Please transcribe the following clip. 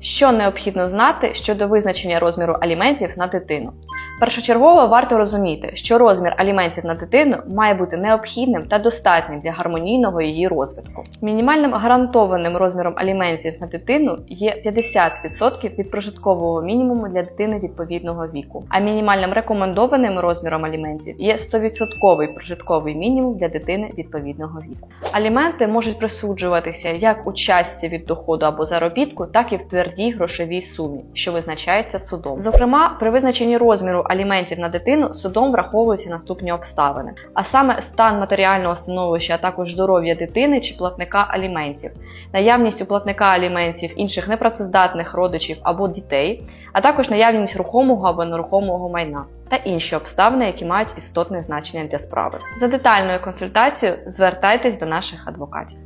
Що необхідно знати щодо визначення розміру аліментів на дитину? Першочергово варто розуміти, що розмір аліментів на дитину має бути необхідним та достатнім для гармонійного її розвитку. Мінімальним гарантованим розміром аліментів на дитину є 50% від прожиткового мінімуму для дитини відповідного віку, а мінімальним рекомендованим розміром аліментів є 100% прожитковий мінімум для дитини відповідного віку. Аліменти можуть присуджуватися як у частці від доходу або заробітку, так і в твердій грошовій сумі, що визначається судом. Зокрема, при визначенні розміру аліментів на дитину судом враховуються наступні обставини, а саме стан матеріального становища, а також здоров'я дитини чи платника аліментів, наявність у платника аліментів інших непрацездатних родичів або дітей, а також наявність рухомого або нерухомого майна та інші обставини, які мають істотне значення для справи. За детальною консультацією звертайтесь до наших адвокатів.